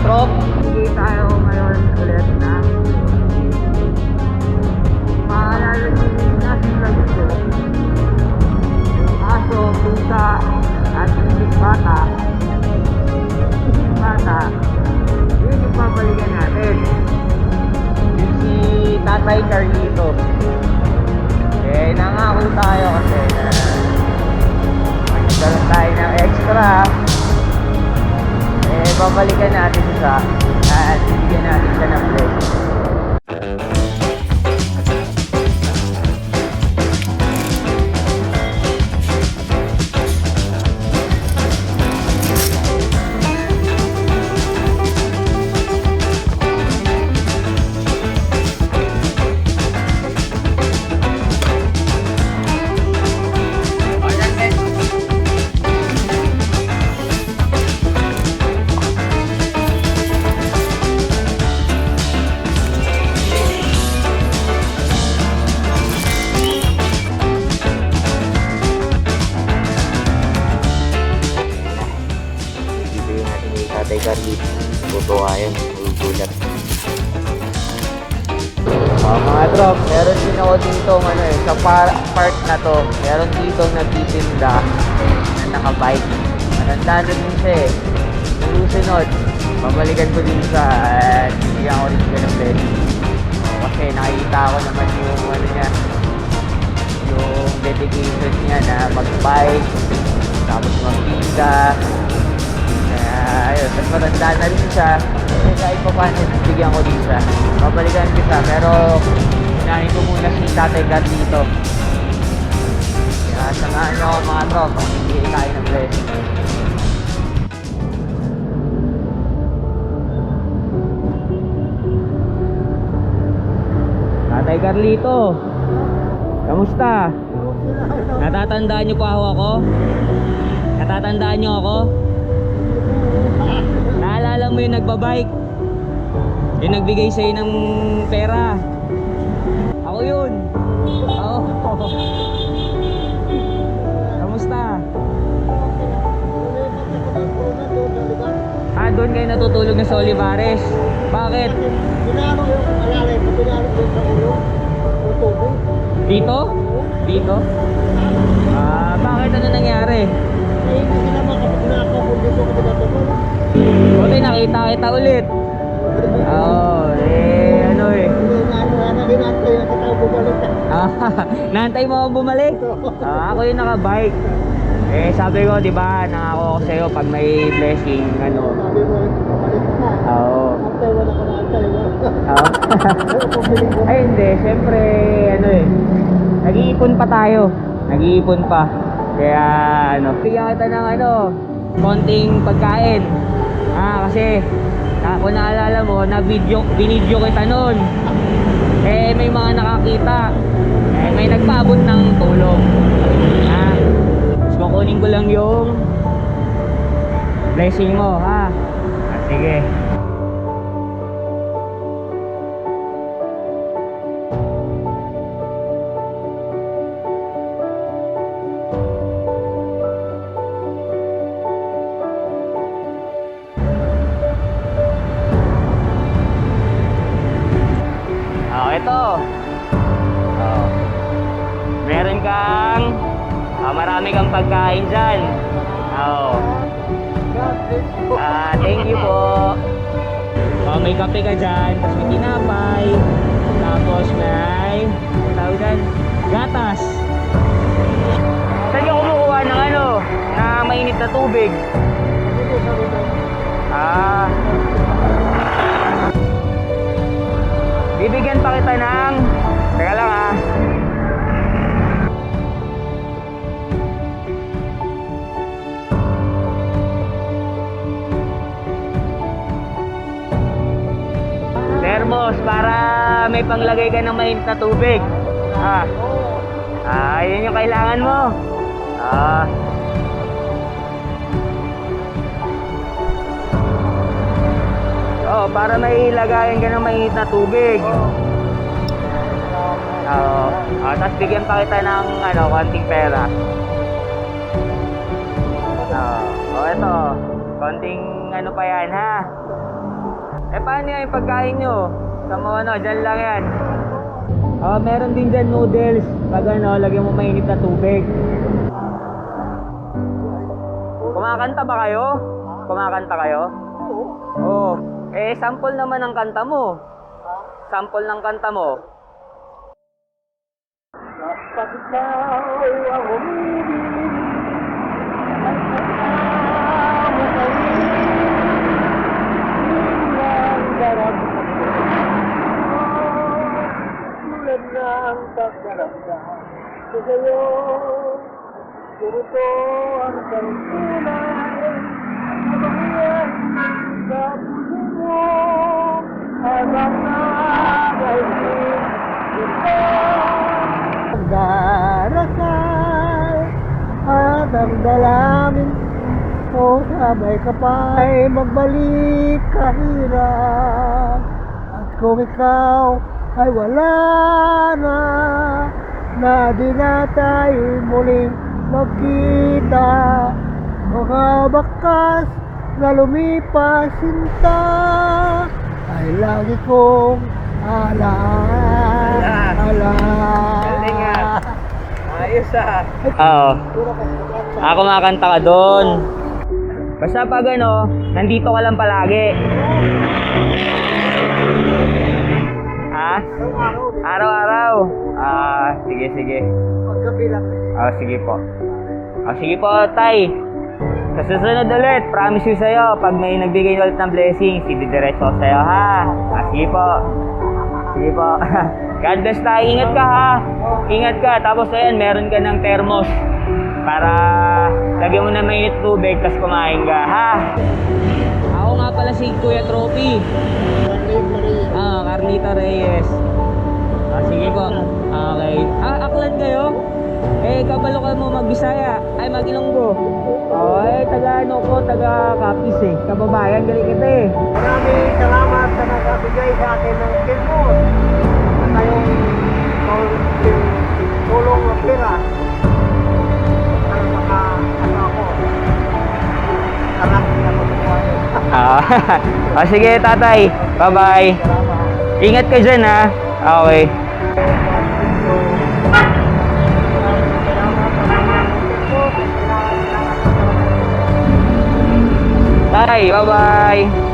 trop. Hindi tayo ngayon ulit na babalikan natin siya at bibigyan natin siya ng blessing. Oh, mga drop, meron din ako dito ano eh, sa par- park na to, meron dito nagtitinda na nakabike. Matanda na din siya eh. Susunod, babalikan ko din sa at bigyan ko rin ng blessing. Kasi nakikita ko naman yung ano niya, yung dedication niya na mag-bike, tapos magtinda. Kaya, ayun, mas matanda na rin siya. Eh, kahit pa paano, bigyan ko din siya. Babalikan kita, pero unahin ko muna si Tatay God dito. Kaya samahan niyo ako mga trop, hindi tayo ng blessing. Tatay Carlito, kamusta? Natatandaan niyo pa ako ako? Natatandaan niyo ako? Naalala mo yung nagbabike? Yung nagbigay sa'yo ng pera? Ako yun. Oo. Kamusta? Ah, doon kayo natutulog na sa Olivares. Bakit? Pinano yung alalay ko, pinano yung sa ulo. Dito? Dito? Ah, bakit ano nangyari? Eh, hindi naman kapag nakakabog dito nakita kita ulit. Oo, eh, ano eh. Ah, nantay mo akong bumalik. Ah, ako yung nakabike. Eh, sabi ko, di ba, nangako ako sa'yo pag may blessing, ano. Oo. Wala. Oo. Ay, hindi. Siyempre, ano eh. Nag-iipon pa tayo. Nag-iipon pa. Kaya, ano. Bigyan kita ng, ano, konting pagkain. Ah, kasi, kung naalala mo, na video, binidyo kita noon. Eh, may mga nakakita. Eh, may nagpaabot ng tulong. Ah, tapos kukunin ko lang yung blessing mo, ha? Ah, sige. Marami kang pagkain diyan. Oh. Ah, thank you po. Oh, may kape ka diyan, tapos may tinapay, tapos may tawag dyan? gatas. Saan ka kumukuha ng ano, na mainit na tubig? Ah. Bibigyan pa kita ng... Teka lang ah. May panglagay ka ng mainit na tubig. Ah. Ah, yun yung kailangan mo. Ah. Oh, para may ilagayan ka ng mainit na tubig. Oo. Ah, tapos bigyan pa kita ng ano, konting pera. Oo. Oh, eto. Konting ano pa yan ha. Eh, paano yung pagkain nyo? Ano, dyan lang yan. Oh, meron din dyan noodles. Pag ano, lagyan mo mainit na tubig. Kumakanta ba kayo? Kumakanta kayo? Oo. Oo. Eh, sample naman ng kanta mo. Sample ng kanta mo. Kapag ikaw ang umibig Ay kasama kayo ng pagdaramdam ko sa'yo Ganito kalkulay Kabahiyan sa puso mo Habang nakaibig ito Darasal at ang dalangin ko sabay ka pa'y magbalik kahirap At kung ikaw ay wala na di na tayo muling magkita Mga bakas na lumipas sinta Ay lagi kong alaala Galing ah. Ayos ah. Oo. Ako kumakanta ka doon. Basta pag ano, nandito ka lang palagi. Ha? Araw-araw. Ah, sige, sige. Paggabi lang Ah, sige po. Ah, sige po, tay. Sa susunod ulit, promise ko sa'yo, pag may nagbigay ulit ng blessing, sididiretso ko sa'yo, ha? Ah, sige po. Sige po. God bless tayo. Ingat ka, ha? Ingat ka. Tapos, ayan, meron ka ng thermos. Para lagyan mo na mainit tubig, tapos kumain ka, ha? Ako nga pala si Kuya Trophy. Ah, Carlita Reyes. Ah, sige po. Okay. Ah, aklan kayo? Eh, kabalo ka mo magbisaya. Ay, mag-ilonggo. Oh, eh, taga ano ko, taga Capiz eh. Kababayan, galing kita eh. Maraming salamat sa nagbigay sa akin ng tilmon at tayong tulong ng pera para maka ano karami na magbuhay. Ah, ah, sige, tatay. Bye-bye. Salamat. Ingat ka dyan, ha? Okay. Tay, bye-bye.